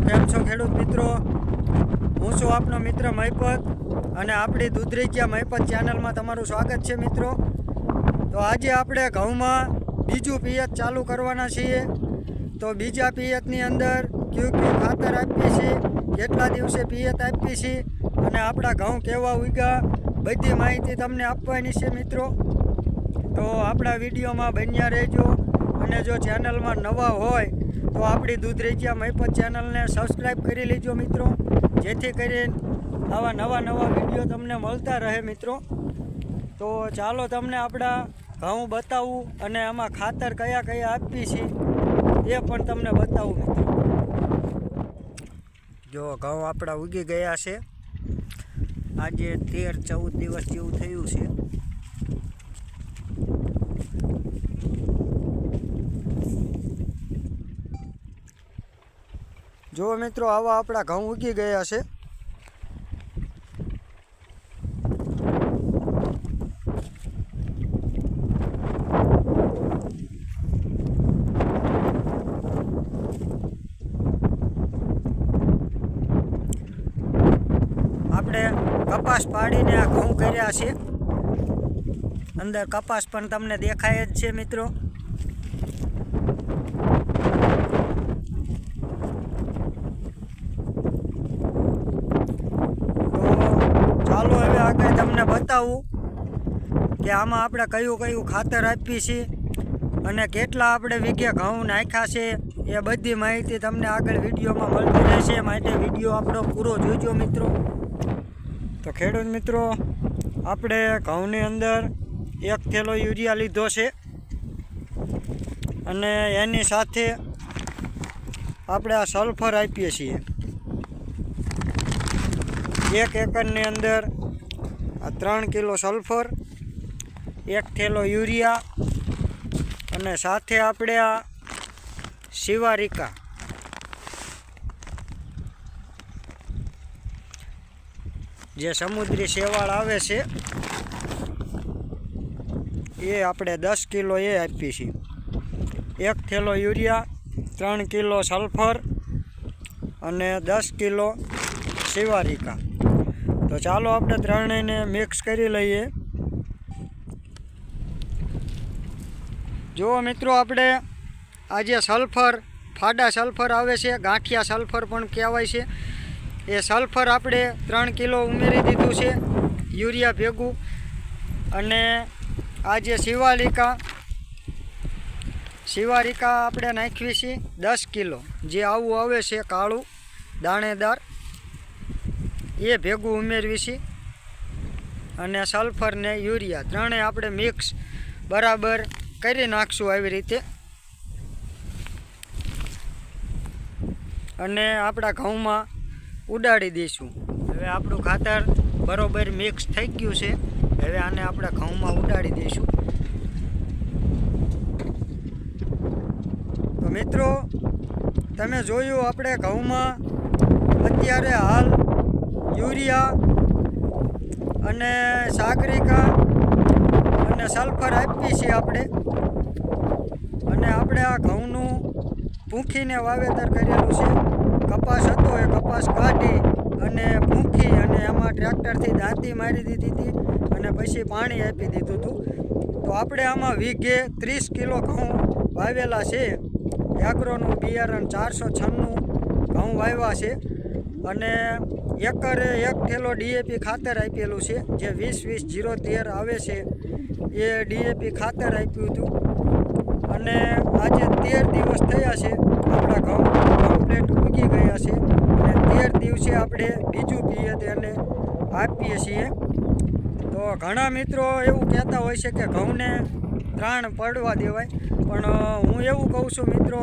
કેમ છો ખેડૂત મિત્રો? હું છું આપનો મિત્ર મહિપત અને આપણી દૂધરેજિયા મહિપત ચેનલમાં તમારું સ્વાગત છે મિત્રો. તો આજે આપણે ઘઉંમાં બીજું પિયત ચાલુ કરવાના છીએ. તો બીજા પિયતની અંદર ક્યુ ક્યુ ખાતર આપીએ છીએ. કેટલા દિવસે પિયત આપીએ છીએ અને આપણા ઘઉં કેવા ઉગ્યા, બધી માહિતી તમને આપવાની છે મિત્રો. તો આપણા વિડીયોમાં બન્યા રહેજો અને જો ચેનલમાં નવા હોય તો આપણી દૂધ રેજિયા મહિપત ચેનલને સબસ્ક્રાઈબ કરી લેજો મિત્રો. જેથી કરીને આવા નવા નવા વીડિયો તમને મળતા રહે મિત્રો. તો ચાલો તમને આપણા ઘઉં બતાવું અને આમાં ખાતર કયા કયા આપીએ છે એ પણ તમને બતાવું મિત્રો. જો ઘઉં આપણા ઉગી ગયા છે. આજે તેર ચૌદ દિવસ જેવું થયું છે. જો મિત્રો, આવા આપણા ઘઉં ઉગી ગયા છે. આપણે કપાસ પાડીને આ ઘઉં કર્યા છે અંદર કપાસ પણ તમને દેખાય જ છે મિત્રો તો ચાલો હવે આગળ તમને બતાવું કે આમાં આપણે કયું કયું ખાતર આપીએ છીએ અને કેટલા આપણે વીઘે ઘઉં નાખ્યા છે એ બધી માહિતી તમને આગળ વિડીયોમાં મળતી રહેશે. માટે વીડિયો આપણો પૂરો જોઈજો મિત્રો. તો ખેડૂત મિત્રો, આપણે ઘઉંની અંદર એક થેલો યુરિયા લીધો છે અને એની સાથે આપણે આ સલ્ફર આપીએ છીએ. એક એકરની અંદર ત્રણ કિલો સલ્ફર, એક થેલો યુરિયા અને સાથે આપણે આ શિવારિકા જે સમુદ્રી શેવાળ આવે છે, એ આપણે દસ કિલો એ આપીએ છીએ. એક થેલો યુરિયા, ત્રણ કિલો સલ્ફર અને દસ કિલો શિવારિકા તો ચાલો આપણે ત્રણેયને મિક્સ કરી લઈએ. જુઓ મિત્રો આપણે આ જે સલ્ફર ફાડા સલ્ફર આવે છે, ગાંઠિયા સલ્ફર પણ કહેવાય છે. એ સલ્ફર આપણે ત્રણ કિલો ઉમેરી દીધું છે, યુરિયા ભેગું. અને આ જે શિવાલિકા શિવારિકા આપણે નાખવી છે દસ કિલો. જે આવું આવે છે કાળું, દાણેદાર. એ ભેગું ઉમેરવી છે. અને સલ્ફર ને યુરિયા ત્રણેય આપણે મિક્સ બરાબર કરી નાખશું આવી રીતે. અને આપણા ઘઉંમાં ઉડાડી દઈશું. હવે આપણું ખાતર બરાબર મિક્સ થઈ ગયું છે. હવે આને આપણે ઘઉંમાં ઉડાડી દઈશું. તો મિત્રો, તમે જોયું આપણે ઘઉંમાં અત્યારે હાલ યુરિયા અને સાગરિકા અને સલ્ફર આપીએ છીએ આપણે. અને આપણે આ ઘઉંનું ભૂંખીને વાવેતર કરેલું છે. કપાસ હતો એ કપાસ કાઢી અને ભૂંખી અને એમાં ટ્રેક્ટરથી દાંતી મારી દીધી હતી અને પછી પાણી આપી દીધું હતું. તો આપણે આમાં વીઘે ત્રીસ કિલો ઘઉં વાવેલા છે. એગ્રોનું બિયારણ ચારસો છન્નું ઘઉં વાવ્યા છે. અને એકરે એક થેલો ડીએપી ખાતર આપેલું છે, જે વીસ વીસ જીરો તેર આવે છે, એ ડીએપી ખાતર આપ્યું હતું. અને આજે તેર દિવસ થયા છે, આપણા ઘઉં કમ્પ્લેટ ઉગી ગયા છે. અને તેર દિવસે આપણે બીજું પીએ તેને આપીએ છીએ. તો ઘણા મિત્રો એવું કહેતા હોય છે કે ઘઉંને ત્રાણ પડવા દેવાય, પણ હું એવું કહું છું મિત્રો,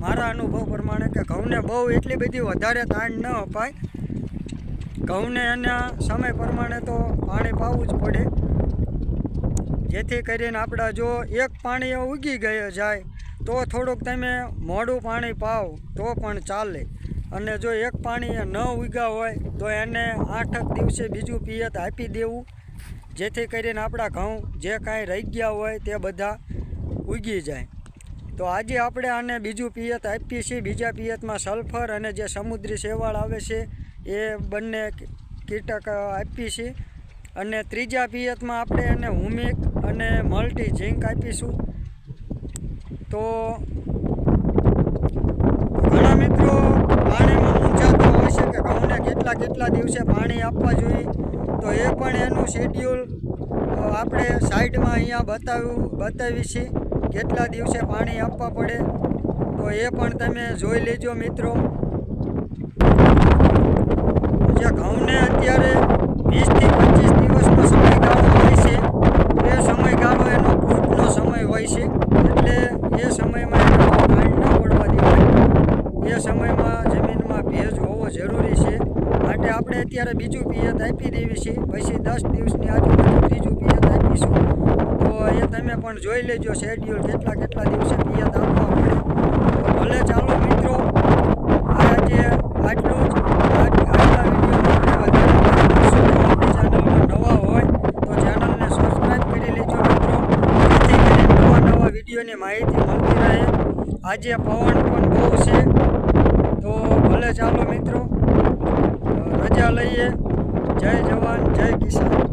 મારા અનુભવ પ્રમાણે કે ઘઉંને બહુ એટલી બધી વધારે તાણ ન અપાય. ઘઉંને એના સમય પ્રમાણે તો પાણી પાવું જ પડે. જેથી કરીને આપણા જો એક પાણી ઉગી ગયો, જાય, તો થોડુંક તમે મોડું પાણી પાવ, તો પણ ચાલે. અને જો એક પાણી ન ઉગ્યા હોય, તો એને આઠક દિવસે બીજું પિયત આપી દેવું. જેથી કરીને આપણા ઘઉં જે કાંઈ રહી ગયા હોય તે બધા ઉગી જાય. તો આજે આપણે આને બીજું પિયત આપીએ છીએ. બીજા પિયતમાં સલ્ફર અને જે સમુદ્રી શેવાળ આવે છે એ બંને કીટક આપી છે. અને ત્રીજા પિયતમાં આપણે એને હુમિક અને મલ્ટી ઝીંક આપીશું. તો ઘણા મિત્રો પાણીમાં મૂંઝાતા હોય છે કે ઘઉંને કેટલા કેટલા દિવસે પાણી આપવા જોઈએ, તો એ પણ એનું શેડ્યુલ આપણે સાઈડમાં અહીંયા બતાવ્યું, બતાવી છે કેટલા દિવસે પાણી આપવા પડે. તો એ પણ તમે જોઈ લેજો મિત્રો. જે ઘઉંને અત્યારે વીસથી પચીસ દિવસનો સમયગાળો હોય છે. એ સમયગાળો એનો ફૂટનો સમય હોય છે. એટલે એ સમયમાં એને પાણી ન પડવા દેવાય. એ સમયમાં જમીનમાં ભેજ હોવો જરૂરી છે. માટે આપણે અત્યારે બીજું પિયત આપી દેવી છે. પછી દસ દિવસની આજુબાજુ ત્રીજું પિયત આપીશું. તો એ તમે પણ જોઈ લેજો શેડ્યુલ કેટલા કેટલા દિવસે પિયત આપવા પડે તો ભલે ચાલો મિત્રો આજે આટલું જ આજ- આજના વિડીયોમાં આપણે વધારે વાત કરીશું. જો આપણી ચેનલમાં નવા હોય તો ચેનલને સબસ્ક્રાઈબ કરી લેજો મિત્રો જેથી કરીને નવા નવા વિડીયોની માહિતી મળતી રહે. આજે પવન પણ બહુ છે. તો ભલે ચાલો મિત્રો રજા લઈએ. જય જવાન, જય કિસાન.